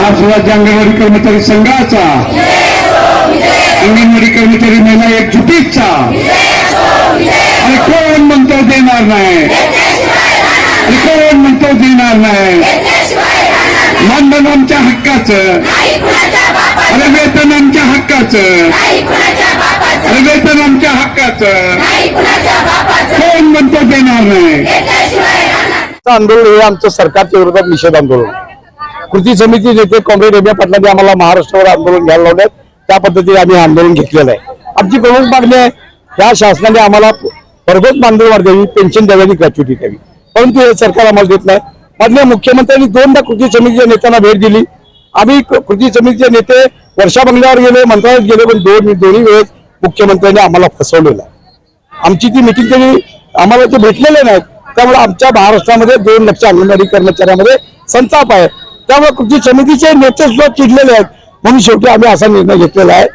महाराष्ट्र अंगणवाडी कर्मचारी संघाचा. अंगणवाडी कर्मचारी महिला एकजुटीचा. आणि कोण म्हणतो देणार नाही? कोण म्हणतो देणार नाही? मानधन आमच्या हक्काचं. अरे वेतन आमच्या हक्काचं. अरे वेतन आमच्या हक्काचं. कोण म्हणतो देणार नाही? आंदोलन हे आमचं सरकारच्या विरोधात निषेध आंदोलन. कृती समिती नेते कॉम्रेड एम पाटलांनी आम्हाला महाराष्ट्रावर आंदोलन घ्यायला लावलं त्या पद्धतीने आम्ही आंदोलन घेतलेलं आहे. आमची प्रमुख मागणी आहे या शासनाने आम्हाला भरघोस मानधनवाढ द्यावी पेन्शन द्यावी आणि ग्रॅच्युटी द्यावी. परंतु हे सरकार आम्हाला देत नाही. माननीय मुख्यमंत्र्यांनी दोनदा कृती समितीच्या नेत्यांना भेट दिली. आम्ही क- कृती समितीचे नेते वर्षा बंगल्यावर गेले मंत्रालयात गेले पण दोन दोन्ही वेळेस मुख्यमंत्र्यांनी आम्हाला फसवलेलं आहे. आमची ती मिटिंग त्यांनी आम्हाला ते भेटलेले नाहीत त्यामुळे आमच्या महाराष्ट्रामध्ये दोन लक्ष अंगणवाडी कर्मचाऱ्यांमध्ये संताप आहे. त्यामुळे कृती समितीचे नेते सुद्धा चिडलेले आहेत. म्हणून शेवटी आम्ही असा निर्णय घेतलेला आहे.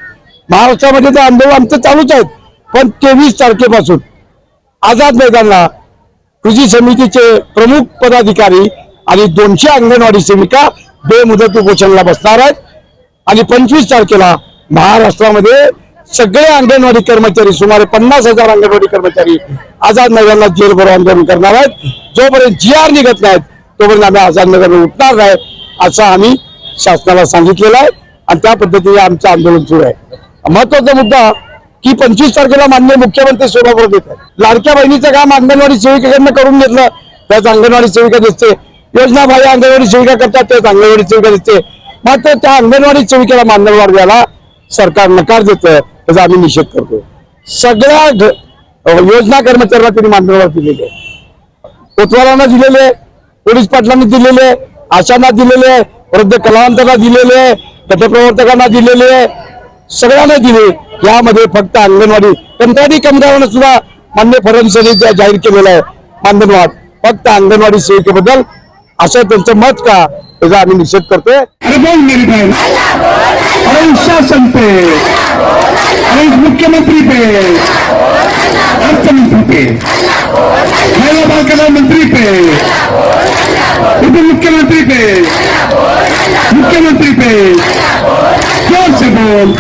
महाराष्ट्रामध्ये ते आंदोलन आमचं चालूच आहेत. पण तेवीस तारखेपासून आझाद मैदानला कृषी समितीचे प्रमुख पदाधिकारी आणि दोनशे अंगणवाडी सेविका बेमुदत उपोषणाला बसणार आहेत. आणि पंचवीस तारखेला महाराष्ट्रामध्ये सगळे अंगणवाडी कर्मचारी सुमारे पन्नास हजार अंगणवाडी कर्मचारी आझाद नगरला जेलभरो आंदोलन करणार आहेत. जोपर्यंत जी आर निघत नाहीत तोपर्यंत आम्ही आझाद नगरला उठणार नाही. असं आम्ही शासनाला सांगितलेलं आहे. आणि त्या पद्धतीने आमचं आंदोलन सुरू आहे. महत्त्वाचा मुद्दा की पंचवीस तारखेला मान्य मुख्यमंत्री सोलापूर देत आहेत. लाडक्या बहिणीचं काम अंगणवाडी सेविकेकडनं करून घेतलं त्याच अंगणवाडी सेविका दिसते. योजना भाई अंगणवाडी सेविका करतात त्याच अंगणवाडी सेविका दिसते. मात्र त्या अंगणवाडी सेविकेला मान्यवर द्यायला सरकार नकार देतं त्याचा आम्ही निषेध करतो सगळ्या योजना कर्मचाऱ्यांना त्यांनी मान्यवर दिलेली आहे कोतवालांना दिलेले पोलीस पाटलांनी दिलेले आशांना दिलेले वृद्ध कलावंतांना दिलेले गटप्रवर्तकांना दिलेले सगळ्यांना दिले यामध्ये फक्त अंगणवाडी कंत्राटी कामगारांना सुद्धा मान्य फडणवीसांनी जाहीर केलेलं आहे. मानधनवाद फक्त अंगणवाडी सेविकेबद्दल असं त्यांचं मत का त्याचा आम्ही निषेध करतोय. अरे शासन पे अरे मुख्यमंत्री पे. अर्थमंत्री पे. महिला बाल कल्याण मंत्री पे. उप मुख्यमंत्री पे मुख्यमंत्री पे जोर से बोल